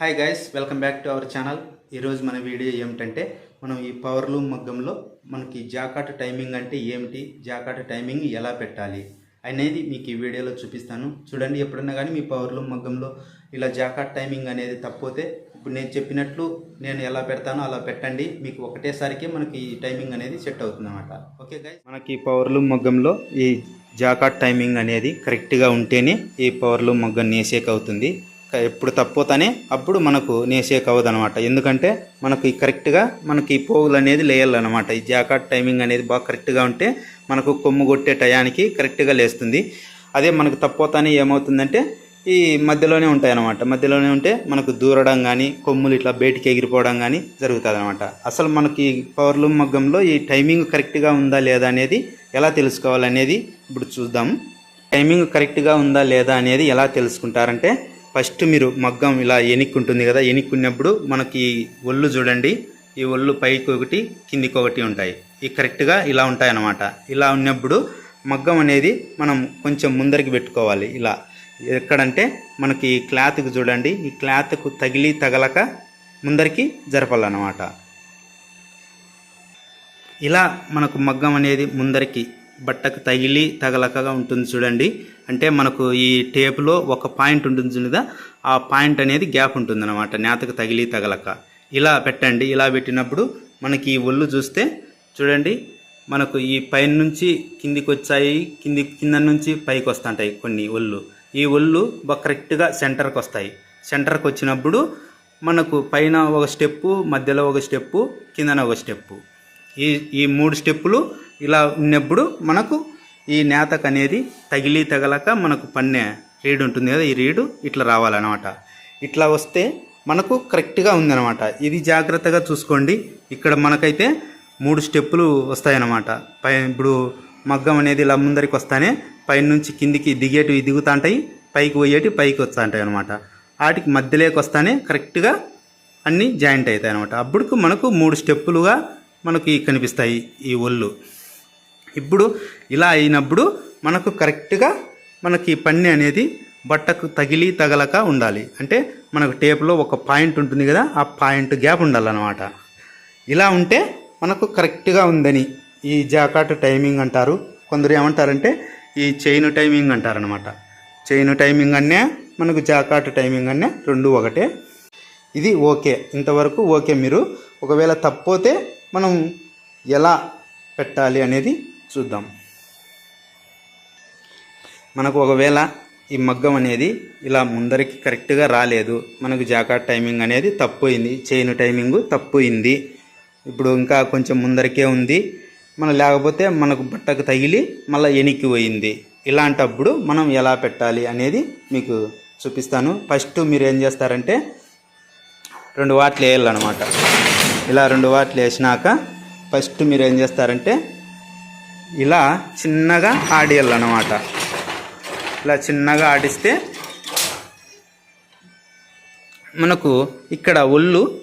Hi guys welcome back to our channel ఈరోజు మన video ఏమిటంటే మనం ఈ పవర్ లూమ్ మగ్గంలో మనకి జాకాట్ టైమింగ్ అంటే ఏమిటి జాకాట్ టైమింగ్ ఎలా పెట్టాలి అనేది మీకు ఈ వీడియోలో చూపిస్తాను. చూడండి ఎప్పుడన్నా కానీ మీ పవర్ లూమ్ మగ్గంలో ఇలా జాకాట్ టైమింగ్ అనేది తప్పితే ఇప్పుడు నేను చెప్పినట్లు నేను ఎలా పెడతానో అలా పెట్టండి. మీకు ఒకటేసారికి మనకి ఈ టైమింగ్ అనేది సెట్ అవుతుంది అనమాట ఓకే గైస్ మనకి పవర్ లూమ్ మగ్గంలో ఈ జాకాట్ టైమింగ్ అనేది కరెక్ట్గా ఉంటేనే ఈ పవర్ లూమ్ మగ్గం నేసేక్ అవుతుంది ఎప్పుడు తప్పోతానే అప్పుడు మనకు నేసేక్ అవ్వదు ఎందుకంటే మనకు కరెక్ట్గా మనకి ఈ పోగులు అనేది లేయాలన్నమాట. ఈ జాకాట్ టైమింగ్ అనేది బాగా కరెక్ట్గా ఉంటే మనకు కొమ్ము కొట్టే టయానికి కరెక్ట్గా లేస్తుంది. అదే మనకు తప్పోతానే ఏమవుతుందంటే ఈ మధ్యలోనే ఉంటాయి అన్నమాట మధ్యలోనే ఉంటే మనకు దూరడం కానీ కొమ్ములు ఇట్లా బయటికి ఎగిరిపోవడం కానీ జరుగుతుంది అనమాట అసలు మనకి పవర్లూమ్ మగ్గంలో ఈ టైమింగ్ కరెక్ట్గా ఉందా లేదా అనేది ఎలా తెలుసుకోవాలనేది ఇప్పుడు చూద్దాం. టైమింగ్ కరెక్ట్గా ఉందా లేదా అనేది ఎలా తెలుసుకుంటారంటే ఫస్ట్ మీరు మగ్గం ఇలా ఎనిక్కుంటుంది కదా ఎనిక్కున్నప్పుడు మనకి ఒళ్ళు చూడండి ఈ ఒళ్ళు పైకి ఒకటి కిందికి ఒకటి ఉంటాయి. ఈ కరెక్ట్గా ఇలా ఉంటాయి అన్నమాట ఇలా ఉన్నప్పుడు మగ్గం అనేది మనం కొంచెం ముందరికి పెట్టుకోవాలి ఇలా. ఎక్కడంటే మనకి ఈ క్లాత్కి చూడండి ఈ క్లాత్కు తగిలి తగలక ముందరికి జరపాలన్నమాట. ఇలా మనకు మగ్గం అనేది ముందరికి బట్టకు తగిలి తగలకగా ఉంటుంది చూడండి. అంటే మనకు ఈ టేపులో ఒక పాయింట్ ఉంటుంది చూడదా ఆ పాయింట్ అనేది గ్యాప్ ఉంటుంది అనమాట నేతకు తగిలి తగలక. ఇలా పెట్టండి. ఇలా పెట్టినప్పుడు మనకి ఈ ఒళ్ళు చూస్తే చూడండి. మనకు ఈ పైన నుంచి కిందికి వచ్చాయి కింది కింద నుంచి పైకి వస్తుంటాయి కొన్ని ఒళ్ళు. ఈ ఒళ్ళు కరెక్ట్గా సెంటర్కి వస్తాయి. సెంటర్కి వచ్చినప్పుడు మనకు పైన ఒక స్టెప్పు మధ్యలో ఒక స్టెప్పు కిందన ఒక స్టెప్పు ఈ ఈ మూడు స్టెప్పులు ఇలా ఉన్నప్పుడు మనకు ఈ నేతకు అనేది తగిలి తగలక మనకు పన్నే రీడ్ ఉంటుంది కదా ఈ రీడు ఇట్లా రావాలన్నమాట. ఇట్లా వస్తే మనకు కరెక్ట్గా ఉందన్నమాట. ఇది జాగ్రత్తగా చూసుకోండి. ఇక్కడ మనకైతే మూడు స్టెప్పులు వస్తాయన్నమాట. పై ఇప్పుడు మగ్గం అనేది ఇలా ముందరికి వస్తానే పైన నుంచి కిందికి దిగేటివి దిగుతాంటాయి పైకి పోయేటివి పైకి వస్తాంటాయి అనమాట వాటికి మధ్యలోకి వస్తానే కరెక్ట్గా అన్నీ జాయింట్ అవుతాయి అనమాట అప్పుడు మనకు మూడు స్టెప్పులుగా మనకి కనిపిస్తాయి ఈ ఒళ్ళు. ఇప్పుడు ఇలా అయినప్పుడు మనకు కరెక్ట్గా మనకి పన్ను అనేది బట్టకు తగిలి తగలక ఉండాలి. అంటే మనకు టేపులో ఒక పాయింట్ ఉంటుంది కదా ఆ పాయింట్ గ్యాప్ ఉండాలన్నమాట. ఇలా ఉంటే మనకు కరెక్ట్గా ఉందని ఈ జాకాట్ టైమింగ్ అంటారు. కొందరు ఏమంటారంటే ఈ చైన్ టైమింగ్ అంటారనమాట చైన్ టైమింగ్ అన్నే మనకు జాకాట్ టైమింగ్ అన్నే రెండు ఒకటే. ఇది ఓకే. ఇంతవరకు ఓకే మీరు. ఒకవేళ తప్పోతే మనం ఎలా పెట్టాలి అనేది చూద్దాం. మనకు ఒకవేళ ఈ మగ్గం అనేది ఇలా ముందరికి కరెక్ట్గా రాలేదు. మనకు జాకాట్ టైమింగ్ అనేది తప్పోయింది. Chain timing తప్పోయింది. ఇప్పుడు ఇంకా కొంచెం ముందరికే ఉంది. మన లేకపోతే మనకు బట్టకు తగిలి మళ్ళీ ఎనికి పోయింది. ఇలాంటప్పుడు మనం ఎలా పెట్టాలి అనేది మీకు చూపిస్తాను. ఫస్ట్ మీరు ఏం చేస్తారంటే రెండు వాట్లు వేయాలన్నమాట. ఇలా రెండు వాట్లు వేసినాక ఫస్ట్ మీరు ఏం చేస్తారంటే ఇలా చిన్నగా ఆడియాలన్నమాట. ఇలా చిన్నగా ఆడిస్తే మనకు ఇక్కడ ఒళ్ళు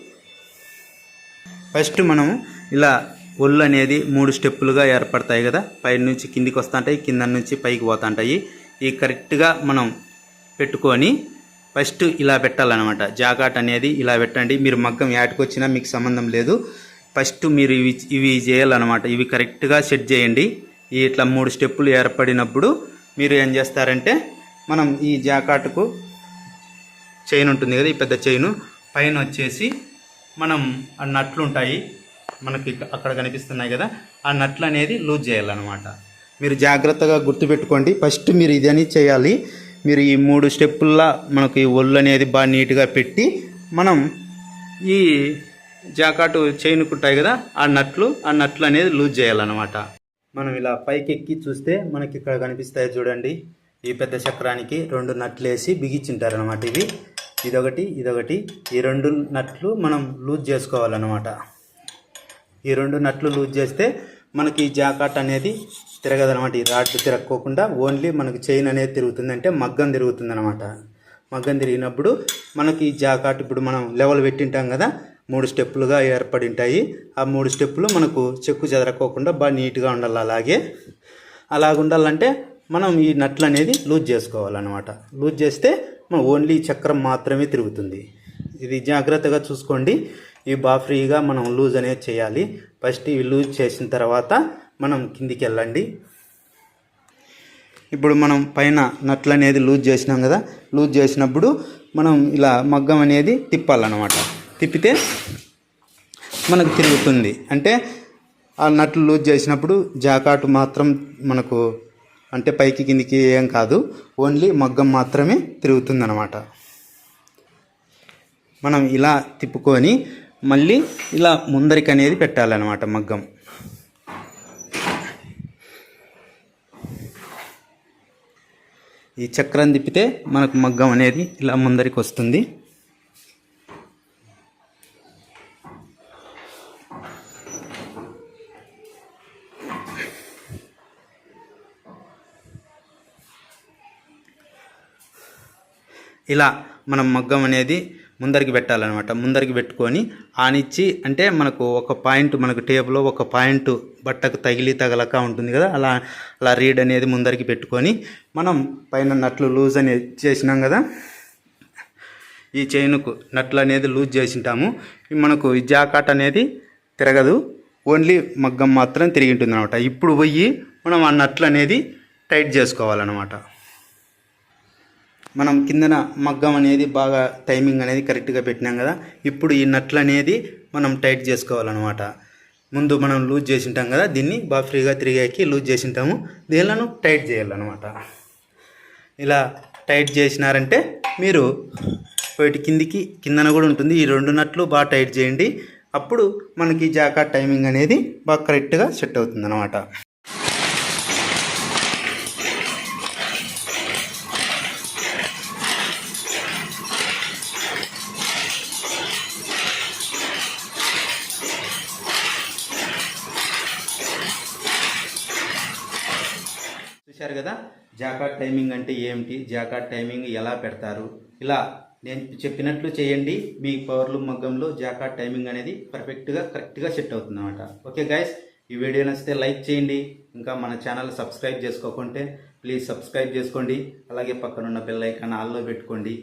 ఫస్ట్ మనం ఇలా ఒళ్ళు అనేది మూడు స్టెప్పులుగా ఏర్పడతాయి కదా. పై నుంచి కిందికి వస్తుంటాయి కింద నుంచి పైకి పోతుంటాయి. ఈ కరెక్ట్గా మనం పెట్టుకొని ఫస్ట్ ఇలా పెట్టాలన్నమాట. జాకాట్ అనేది ఇలా పెట్టండి. మీరు మగ్గం యాటికొచ్చినా మీకు సంబంధం లేదు. ఫస్ట్ మీరు ఇవి ఇవి చేయాలన్నమాట. ఇవి కరెక్ట్గా సెట్ చేయండి. ఈ ఇట్లా మూడు స్టెప్పులు ఏర్పడినప్పుడు మీరు ఏం చేస్తారంటే మనం ఈ జాకాట్కు చైన్ ఉంటుంది కదా ఈ పెద్ద చైను పైన వచ్చేసి మనం ఆ నట్లు ఉంటాయి మనకి అక్కడ కనిపిస్తున్నాయి కదా ఆ నట్లు అనేది లూజ్ చేయాలన్నమాట. మీరు జాగ్రత్తగా గుర్తుపెట్టుకోండి. ఫస్ట్ మీరు ఇదని చేయాలి. మీరు ఈ మూడు స్టెప్పుల్లో మనకి ఈ ఒళ్ళు అనేది బాగా నీట్గా పెట్టి మనం ఈ జాకాటు చైన్కు ఉంటాయి కదా ఆ నట్లు ఆ నట్లు అనేది లూజ్ చేయాలన్నమాట. మనం ఇలా పైకి ఎక్కి చూస్తే మనకి ఇక్కడ కనిపిస్తాయి చూడండి. ఈ పెద్ద చక్రానికి రెండు నట్లు వేసి బిగించింటారనమాట ఇవి. ఇదొకటి ఇదొకటి. ఈ రెండు నట్లు మనం లూజ్ చేసుకోవాలన్నమాట. ఈ రెండు నట్లు లూజ్ చేస్తే మనకి ఈ జాకాట్ అనేది తిరగదనమాట ఈ రాడ్ తిరగకోకుండా ఓన్లీ మనకి చైన్ అనేది తిరుగుతుంది. అంటే మగ్గం తిరుగుతుంది అనమాట మగ్గం తిరిగినప్పుడు మనకి ఈ జాకాట్ ఇప్పుడు మనం లెవెల్ పెట్టింటాం కదా మూడు స్టెప్పులుగా ఏర్పడి ఉంటాయి ఆ మూడు స్టెప్పులు మనకు చెక్కు చెదరకోకుండా బాగా నీట్గా ఉండాలి. అలాగే అలాగ ఉండాలంటే మనం ఈ నట్లు అనేది లూజ్ చేసుకోవాలన్నమాట. లూజ్ చేస్తే మనం ఓన్లీ చక్రం మాత్రమే తిరుగుతుంది. ఇది జాగ్రత్తగా చూసుకోండి. ఇవి బాగా ఫ్రీగా మనం లూజ్ అనేది చేయాలి. ఫస్ట్ ఇవి లూజ్ చేసిన తర్వాత మనం కిందికి వెళ్ళండి. ఇప్పుడు మనం పైన నట్లు అనేది లూజ్ చేసినాం కదా? లూజ్ చేసినప్పుడు మనం ఇలా మగ్గం అనేది తిప్పాలన్నమాట. తిప్పితే మనకు తిరుగుతుంది. అంటే ఆ నట్లు లూజ్ చేసినప్పుడు జాకాటు మాత్రం మనకు అంటే పైకి కిందికి ఏం కాదు. ఓన్లీ మగ్గం మాత్రమే తిరుగుతుందన్నమాట. మనం ఇలా తిప్పుకొని మళ్ళీ ఇలా ముందరికి అనేది పెట్టాలన్నమాట మగ్గం. ఈ చక్రం తిప్పితే మనకు మగ్గం అనేది ఇలా ముందరికి వస్తుంది. ఇలా మనం మగ్గం అనేది ముందరికి పెట్టాలన్నమాట. ముందరికి పెట్టుకొని ఆనిచ్చి అంటే మనకు ఒక పాయింట్ మనకు టేబుల్లో ఒక పాయింట్ బట్టకు తగిలి తగలక ఉంటుంది కదా అలా అలా రీడ్ అనేది ముందరికి పెట్టుకొని మనం పైన నట్లు లూజ్ అనేది చేసినాం కదా ఈ చైన్కు నట్లు అనేది లూజ్ చేసింటాము మనకు ఈ జాకాట్ అనేది తిరగదు ఓన్లీ మగ్గం మాత్రం తిరిగి ఉంటుంది అనమాట ఇప్పుడు పోయి మనం ఆ నట్లు అనేది టైట్ చేసుకోవాలన్నమాట. మనం కిందన మగ్గం అనేది బాగా టైమింగ్ అనేది కరెక్ట్గా పెట్టినాం కదా ఇప్పుడు ఈ నట్లు అనేది మనం టైట్ చేసుకోవాలన్నమాట. ముందు మనం లూజ్ చేసింటాం కదా దీన్ని బాగా ఫ్రీగా తిరిగాకి లూజ్ చేసింటాము. దీనిలను టైట్ చేయాలన్నమాట. ఇలా టైట్ చేసినారంటే మీరు వీటి కిందికి కిందన కూడా ఉంటుంది. ఈ రెండు నట్లు బాగా టైట్ చేయండి. అప్పుడు మనకి జాకా టైమింగ్ అనేది బాగా కరెక్ట్గా సెట్ అవుతుంది చూశారు కదా? జాకాట్ టైమింగ్ అంటే ఏమిటి? జాకాట్ టైమింగ్ ఎలా పెడతారు? ఇలా నేను చెప్పినట్లు చేయండి. మీ పవర్లు మగ్గంలో జాకాట్ టైమింగ్ అనేది పర్ఫెక్ట్గా కరెక్ట్గా సెట్ అవుతుంది అనమాట ఓకే గైస్ ఈ వీడియో నచ్చితే లైక్ చేయండి. ఇంకా మన ఛానల్ సబ్స్క్రైబ్ చేసుకోకుంటే ప్లీజ్ సబ్స్క్రైబ్ చేసుకోండి. అలాగే పక్కనున్న బెల్ ఐకాన్ ఆల్లో పెట్టుకోండి.